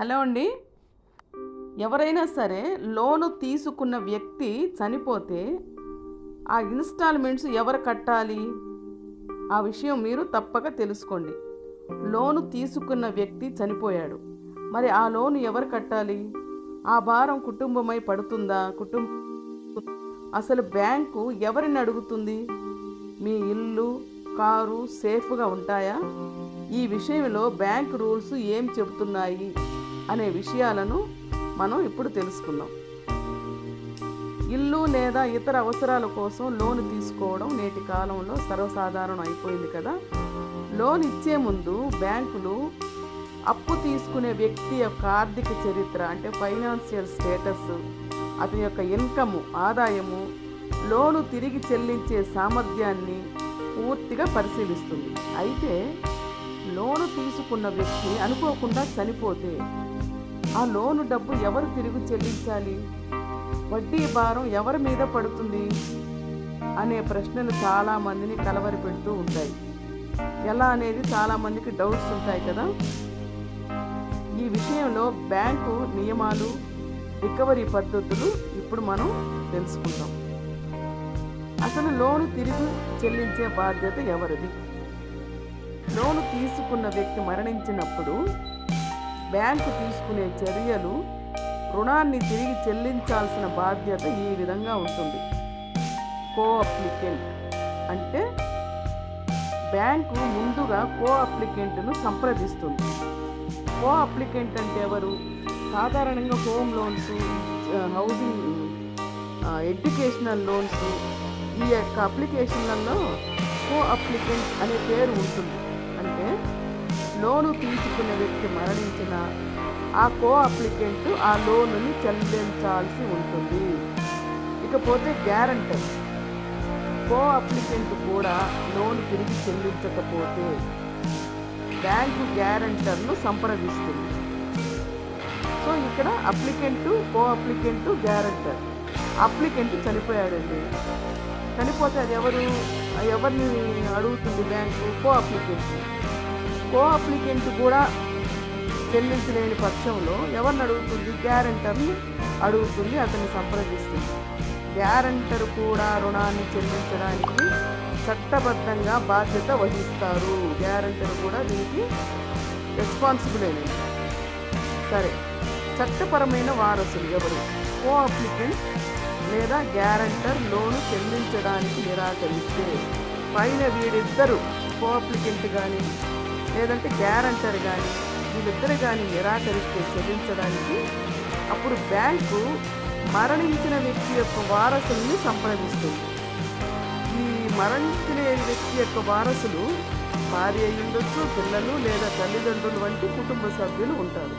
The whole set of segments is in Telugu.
హలో అండి. ఎవరైనా సరే లోను తీసుకున్న వ్యక్తి చనిపోతే ఆ ఇన్స్టాల్మెంట్స్ ఎవరు కట్టాలి? ఆ విషయం మీరు తప్పక తెలుసుకోండి. లోను తీసుకున్న వ్యక్తి చనిపోయాడు. మరి ఆ లోను ఎవరు కట్టాలి? ఆ భారం కుటుంబమై పడుతుందా? కుటుంబం అసలు బ్యాంకు ఎవరిని అడుగుతుంది? మీ ఇల్లు కారు సేఫ్గా ఉంటాయా? ఈ విషయంలో బ్యాంక్ రూల్స్ ఏం చెబుతున్నాయి? అనే విషయాలను మనం ఇప్పుడు తెలుసుకుందాం. ఇల్లు లేదా ఇతర అవసరాల కోసం లోన్ తీసుకోవడం నేటి కాలంలో సర్వసాధారణం అయిపోయింది కదా. లోన్ ఇచ్చే ముందు బ్యాంకులు అప్పు తీసుకునే వ్యక్తి యొక్క ఆర్థిక చరిత్ర అంటే ఫైనాన్షియల్ స్టేటస్ అతని యొక్క ఇన్కము ఆదాయము లోను తిరిగి చెల్లించే సామర్థ్యాన్ని పూర్తిగా పరిశీలిస్తుంది. అయితే లోను తీసుకున్న వ్యక్తి అనుకోకుండా చనిపోతే ఆ లోను డబ్బు ఎవరు తిరిగి చెల్లించాలి? వడ్డీ భారం ఎవరి మీద పడుతుంది? అనే ప్రశ్నలు చాలామందిని కలవరి పెడుతూ ఉంటాయి. ఎలా అనేది చాలామందికి డౌట్స్ ఉంటాయి కదా? ఈ విషయంలో బ్యాంకు నియమాలు రికవరీ పద్ధతులు ఇప్పుడు మనం తెలుసుకుందాం. అసలు లోను తిరిగి చెల్లించే బాధ్యత ఎవరిది? లోను తీసుకున్న వ్యక్తి మరణించినప్పుడు బ్యాంకు తీసుకునే చర్యలు రుణాన్ని తిరిగి చెల్లించాల్సిన బాధ్యత ఈ విధంగా ఉంటుంది. కో అప్లికెంట్ అంటే బ్యాంకు ముందుగా కో అప్లికెంట్ను సంప్రదిస్తుంది. కో అప్లికెంట్ అంటే ఎవరు? సాధారణంగా home loans housing educational loans ఈ యొక్క అప్లికేషన్లలో కో అప్లికెంట్ అనే పేరు ఉంటుంది. లోను తీసుకున్న వ్యక్తి మరణించిన ఆ కో అప్లికెంట్ ఆ లోనుని చెల్లించాల్సి ఉంటుంది. ఇకపోతే గ్యారంటర్ కో అప్లికెంట్ కూడా లోన్ తిరిగి చెల్లించకపోతే బ్యాంకు గ్యారంటర్ను సంప్రదిస్తుంది. సో ఇక్కడ అప్లికెంటు కో అప్లికెంటు గ్యారంటర్. అప్లికెంట్ చనిపోయాడండి. చనిపోతే అది ఎవరు ఎవరిని అడుగుతుంది bank? Co applicant co applicant కూడా చెల్లించలేని పక్షంలో ఎవరిని అడుగుతుంది? గ్యారంటర్ని అడుగుతుంది అతన్ని సంప్రదిస్తుంది. గ్యారంటర్ కూడా రుణాన్ని చెల్లించడానికి చట్టబద్ధంగా బాధ్యత వహిస్తారు. గ్యారంటర్ కూడా దీనికి రెస్పాన్సిబుల్ అయినది సరే చట్టపరమైన వారసులు ఎవరు? కో అప్లికెంట్ లేదా గ్యారంటర్ లోను చెల్లించడానికి నిరాకరిస్తే పైన వీరిద్దరూ కో అప్లికెంట్ కానీ లేదంటే గ్యారంటర్ కానీ వీళ్ళిద్దరు కానీ నిరాకరిస్తే చెల్లించడానికి అప్పుడు బ్యాంకు మరణించిన వ్యక్తి యొక్క వారసుల్ని సంప్రదిస్తుంది. ఈ మరణించిన వ్యక్తి యొక్క వారసులు భార్య అయి ఉండొచ్చు పిల్లలు లేదా తల్లిదండ్రులు వంటి కుటుంబ సభ్యులు ఉంటారు.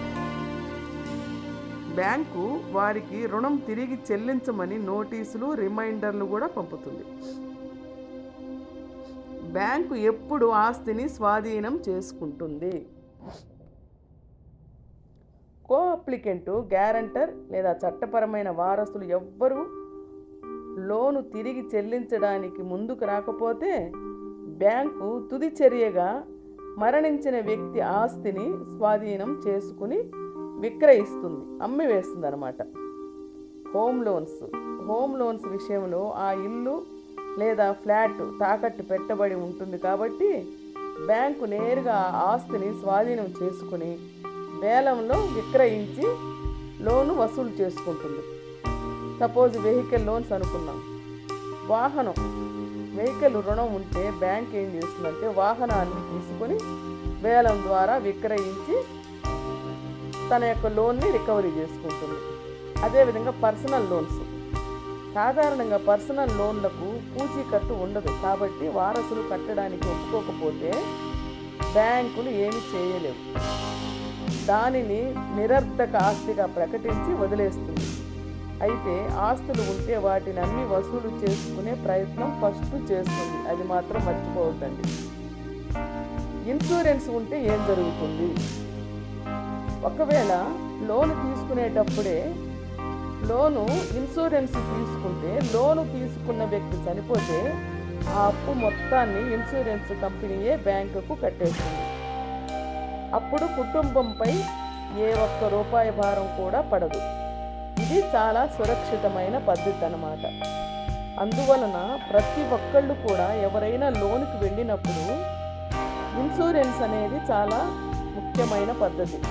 బ్యాంకు వారికి రుణం తిరిగి చెల్లించమని నోటీసులు రిమైండర్లు కూడా పంపుతుంది. బ్యాంకు ఎప్పుడు ఆస్తిని స్వాధీనం చేసుకుంటుంది. కో అప్లికెంటు గ్యారంటర్ లేదా చట్టపరమైన వారసులు ఎవ్వరూ లోను తిరిగి చెల్లించడానికి ముందుకు రాకపోతే బ్యాంకు తుది చర్యగా మరణించిన వ్యక్తి ఆస్తిని స్వాధీనం చేసుకుని విక్రయిస్తుంది అమ్మి వేస్తుంది అనమాట హోమ్ లోన్స్ హోమ్ లోన్స్ విషయంలో ఆ ఇల్లు లేదా ఫ్లాట్ తాకట్టు పెట్టబడి ఉంటుంది కాబట్టి బ్యాంకు నేరుగా ఆ ఆస్తిని స్వాధీనం చేసుకుని వేలంలో విక్రయించి లోను వసూలు చేసుకుంటుంది. సపోజ్ వెహికల్ లోన్స్ అనుకున్నాం వాహనం వెహికల్ రుణం ఉంటే బ్యాంక్ ఏం చేస్తుందంటే వాహనాన్ని తీసుకొని వేలం ద్వారా విక్రయించి తన యొక్క లోన్ని రికవరీ చేసుకుంటుంది. అదేవిధంగా పర్సనల్ లోన్స్. సాధారణంగా పర్సనల్ లోన్లకు పూచీకత్తు ఉండదు. కాబట్టి వారసులు కట్టడానికి ఒప్పుకోకపోతే బ్యాంకులు ఏమి చేయలేవు. దానిని నిరర్ధక ఆస్తిగా ప్రకటించి వదిలేస్తుంది. అయితే ఆస్తులు ఉంటే వాటిని అన్ని వసూలు చేసుకునే ప్రయత్నం ఫస్ట్ చేస్తుంది. అది మాత్రం మర్చిపోవద్దండి. ఇన్సూరెన్స్ ఉంటే ఏం జరుగుతుంది? ఒకవేళ లోన్ తీసుకునేటప్పుడే లోను ఇన్సూరెన్స్ తీసుకుంటే లోను తీసుకున్న వ్యక్తి చనిపోతే ఆ అప్పు మొత్తాన్ని ఇన్సూరెన్స్ కంపెనీయే బ్యాంకుకు కట్టేస్తుంది. అప్పుడు కుటుంబంపై ఏ ఒక్క రూపాయి భారం కూడా పడదు. ఇది చాలా సురక్షితమైన పద్ధతి అన్నమాట. అందువలన ప్రతి ఒక్కళ్ళు కూడా ఎవరైనా లోన్కి వెళ్ళినప్పుడు ఇన్సూరెన్స్ అనేది చాలా ముఖ్యమైన పద్ధతి.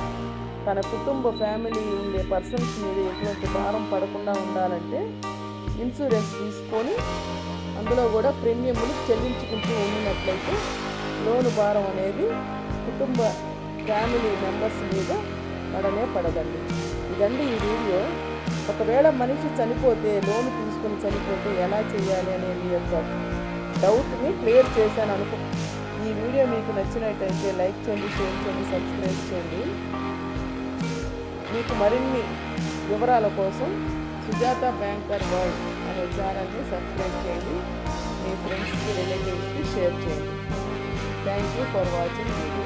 తన కుటుంబ ఫ్యామిలీ ఉండే పర్సన్స్ మీద ఎటువంటి భారం పడకుండా ఉండాలంటే ఇన్సూరెన్స్ తీసుకొని అందులో కూడా ప్రీమియంలు చెల్లించుకుంటూ ఉండినట్లయితే లోను భారం అనేది కుటుంబ ఫ్యామిలీ మెంబర్స్ మీద పడనే పడదండి. ఇదండి ఈ వీడియో. ఒకవేళ మనిషి చనిపోతే లోన్ తీసుకుని చనిపోతే ఎలా చేయాలి అనే మీ యొక్క డౌట్ని క్లియర్ చేశాను అనుకో ఈ వీడియో మీకు నచ్చినట్టయితే లైక్ చేయండి షేర్ చేయండి సబ్స్క్రైబ్ చేయండి. మీకు మరిన్ని వివరాల కోసం సుజాత బ్యాంకర్ వరల్డ్ అనే ఛానల్ని సబ్స్క్రైబ్ చేయండి. మీ ఫ్రెండ్స్కి రిలేటివ్స్కి షేర్ చేయండి. Thank you for watching video